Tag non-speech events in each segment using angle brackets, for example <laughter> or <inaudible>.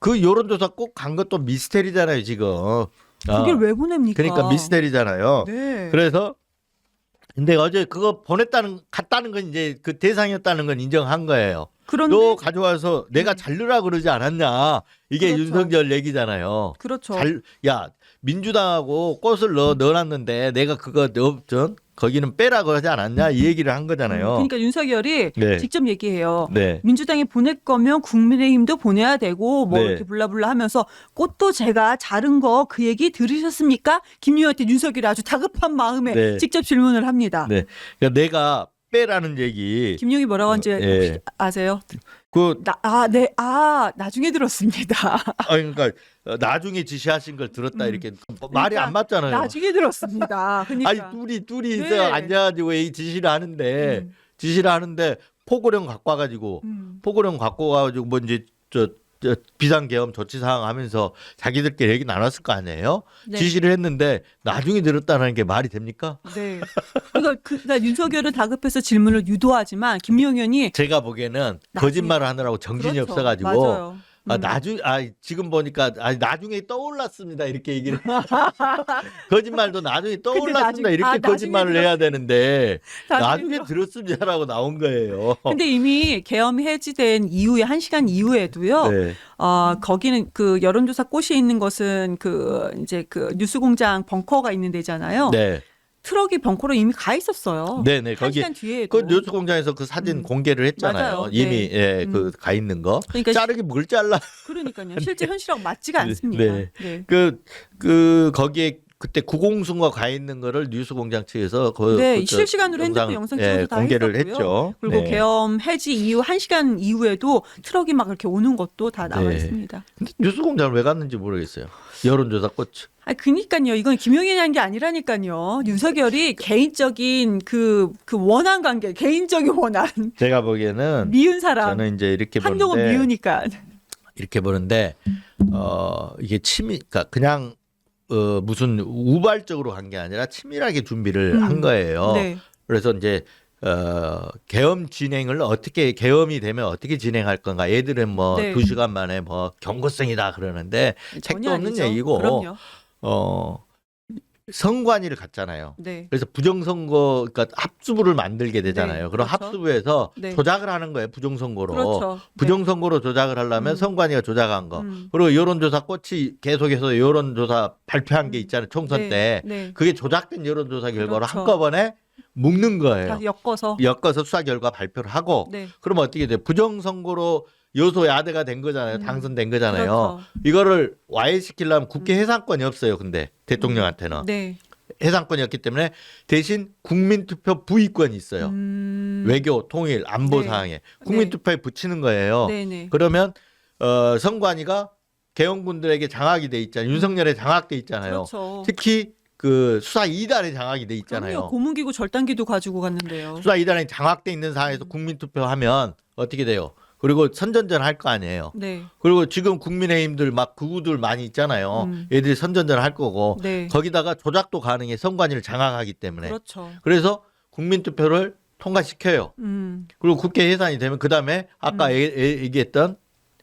그 여론조사 꼭 간 것도 미스테리잖아요 지금. 어. 그게 왜 보냅니까? 그러니까 미스테리잖아요. 네. 그래서 근데 어제 그거 보냈다는 갔다는 건 이제 그 대상이었다는 건 인정한 거예요. 그런데 너 가져와서 내가 잘 넣으라 그러지 않았냐 이게 그렇죠. 윤석열 얘기잖아요. 그렇죠. 잘 야 민주당하고 꽃을 넣어 넣어놨는데 내가 그거 넣전 거기는 빼라 그러지 않았냐 이 얘기를 한 거잖아요. 그러니까 윤석열이 네. 직접 얘기해요. 네. 민주당이 보낼 거면 국민의힘도 보내야 되고 뭐 네. 이렇게 블라블라 하면서 꽃도 제가 자른 거 그 얘기 들으셨습니까? 김유한테 윤석열이 아주 다급한 마음에 네. 직접 질문을 합니다. 네. 그러니까 내가 빼라는 얘기 김용이 뭐라고 한지 예. 아세요? 그 나, 아, 네, 아, 나중에 들었습니다. 아, 그러니까 어, 나중에 지시하신 걸 들었다 음. 이렇게 말이 그러니까 안 맞잖아요. 나중에 들었습니다. 그러니까. 아니 둘이 둘이 네. 있어 앉아가지고 이 지시를 하는데 음, 지시를 하는데 포고령 갖고 와가지고 음. 포고령 갖고 와가지고 뭐 이제 저, 저 비상계엄 조치 사항 하면서 자기들끼리 얘기 나눴을 거 아니에요? 네. 지시를 했는데 나중에 들었다는 게 말이 됩니까? 네. 그러니까, 그, 그러니까 윤석열은 다급해서 질문을 유도하지만 김용 의원이 제가 보기에는 나중에- 거짓말을 하느라고 정신이 그렇죠. 없어가지고 맞아요. 아 음. 나중 아 지금 보니까 아 나중에 떠올랐습니다 이렇게 얘기를 <laughs> 거짓말도 나중에 떠올랐습니다 나중에- 이렇게 아, 나중에 거짓말을 해야 되는데 나중에 나중에 들었- 들었습니다라고 나온 거예요. 근데 이미 계엄 해지된 이후에 한 시간 이후에도요. 네. 어, 거기는 그 여론조사 꽃이 있는 것은 그 이제 그 뉴스공장 벙커가 있는 데잖아요. 네. 트럭이 벙커로 이미 가 있었어요. 네, 네. 한 거기 시간 뒤에도. 그 뉴스 공장에서 그 사진 음. 공개를 했잖아요. 맞아요. 이미 네. 예, 음. 그 가 있는 거. 그러니까 자르기 뭘 잘라. 그러니까요. 실제 현실하고 맞지가 <laughs> 네, 않습니다. 네. 네. 그 그 거기에 그때 구공순과 가 있는 거를 뉴스 공장 측에서 그, 네, 그저 실시간으로 핸드폰 영상 찍어서 예, 다 공개를 했었고요. 했죠. 그리고 네. 계엄 해지 이후 한 시간 이후에도 트럭이 막 이렇게 오는 것도 다 나와 네. 있습니다. 근데 뉴스 공장을 왜 갔는지 모르겠어요. 여론조사 꽃. 아, 그니까요. 이건 김용현이 한 게 아니라니까요. 윤석열이 개인적인 그, 그 원한 관계, 개인적인 원한. 제가 보기에는 미운 사람. 저는 이제 이렇게 한동훈 보는데 미우니까. 이렇게 보는데 어 이게 치밀 그러니까 그냥 어 무슨 우발적으로 한게 아니라 치밀하게 준비를 음. 한 거예요. 네. 그래서 이제 어 계엄 진행을 어떻게 계엄이 되면 어떻게 진행할 건가? 애들은 뭐 네. 두 시간 만에 뭐 경고성이다 그러는데 책도 없는 아니죠. 얘기고 그럼요. 어 선관위를 갔잖아요. 네. 그래서 부정선거 그러니까 합수부를 만들게 되잖아요. 네, 그럼 그렇죠. 합수부에서 네. 조작을 하는 거예요. 부정선거로. 그렇죠. 네. 부정선거로 조작을 하려면 음. 선관위가 조작한 거. 음. 그리고 여론조사 꽃이 계속해서 여론조사 발표한 게 있잖아요. 총선 네, 때. 네. 그게 조작된 여론조사 결과로 그렇죠. 한꺼번에 묶는 거예요. 다 엮어서. 엮어서 수사 결과 발표를 하고 네. 그러면 어떻게 돼요? 부정선거로 여소 야대가 된 거잖아요. 음. 당선된 거잖아요. 그렇죠. 이거를 와해시키려면 국회 해상권이 없어요. 근데 대통령한테는 네. 해상권이었기 때문에 대신 국민투표 부의권이 있어요. 음. 외교, 통일, 안보 네. 사항에 국민투표에 붙이는 거예요. 네네. 그러면 어, 선관위가 개헌군들에게 장악이 돼 있잖아요. 윤석열에 장악돼 있잖아요. 그렇죠. 특히 그 수사 2단에 장악이 돼 있잖아요. 고문기구 절단기도 가지고 갔는데요. 수사 2단에 장악돼 있는 상황에서 국민투표하면 어떻게 돼요? 그리고 선전전 할 거 아니에요. 네. 그리고 지금 국민의힘들 막 극우들 많이 있잖아요. 음. 얘들이 선전전 할 거고 네. 거기다가 조작도 가능해 선관위를 장악하기 때문에 그렇죠. 그래서 국민투표를 통과시켜요. 음. 그리고 국회 예산이 되면 그 다음에 아까 음. 얘기했던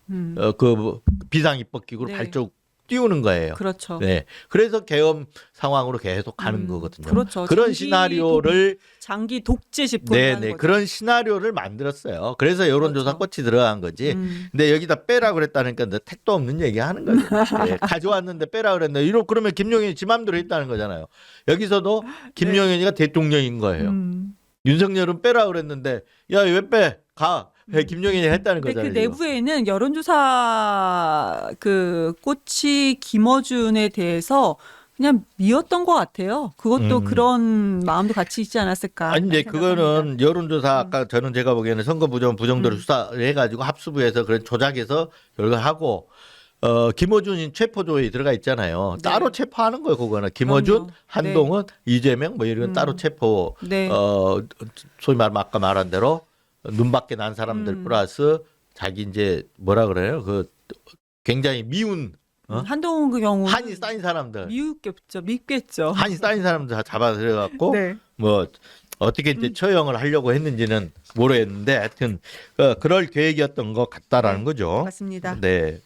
음. 어, 그 비상입법 기구를 네. 발족 띄우는 거예요. 그렇죠. 네, 그래서 계엄 상황으로 계속 가는 음, 거거든요. 그렇죠. 그런 장기 시나리오를 장기 독재 집권 네, 네, 그런 시나리오를 만들었어요. 그래서 여론 조사 그렇죠. 꽃이 들어간 거지. 음. 근데 여기다 빼라 그랬다니까 너 택도 없는 얘기 하는 거죠. <laughs> 네, 가져왔는데 빼라 그랬는데 이러 그러면 김용현이 지 맘대로 했다는 거잖아요. 여기서도 김용현이가 대통령인 거예요. 음. 윤석열은 빼라 그랬는데 야 왜 빼? 가. 왜 김용현이 했다는 근데 그 거잖아요. 지금. 내부에는 여론조사 그 꽃이 김어준에 대해서 그냥 미웠던 것 같아요. 그것도 음. 그런 마음도 같이 있지 않았을까. 아니 이제. 그거는 여론조사 아까 저는 제가 보기에는 선거 부정 부정도를 음. 수사를 해가지고 합수부에서 그런 조작해서 결과하고 어 김어준이 체포조에 들어가 있잖아요. 네. 따로 체포하는 거예요. 그거는 김어준, 그럼요. 한동훈, 이재명 뭐 이런 음. 따로 체포 네. 어 소위 말하면 아까 말한 대로 눈밖에 난 사람들 음. 플러스 자기 이제 뭐라 그래요? 그 굉장히 미운 어? 한동훈 그 경우 한이 쌓인 사람들 미웃겠죠. 밉겠죠. 한이 쌓인 사람들 다 잡아 들여 갖고 <laughs> 네. 뭐 어떻게 이제 처형을 하려고 했는지는 모르겠는데 하여튼 어, 그럴 계획이었던 것 같다라는 거죠. 맞습니다. 네.